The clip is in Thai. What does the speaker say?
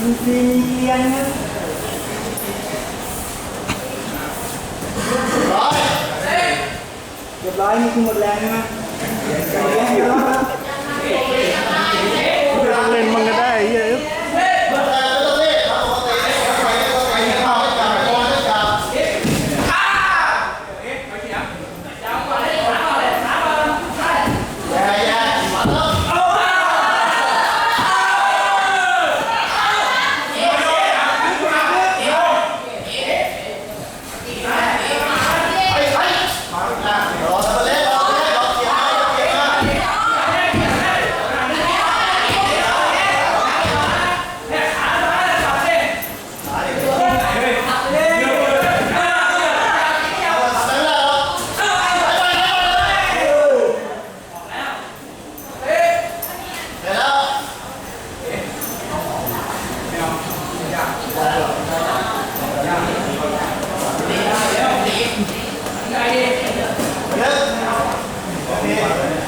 เร้อยเรียบร้อยนี่คือหมดแรงใช่ไหมหมดแรงแล้ว Yeah.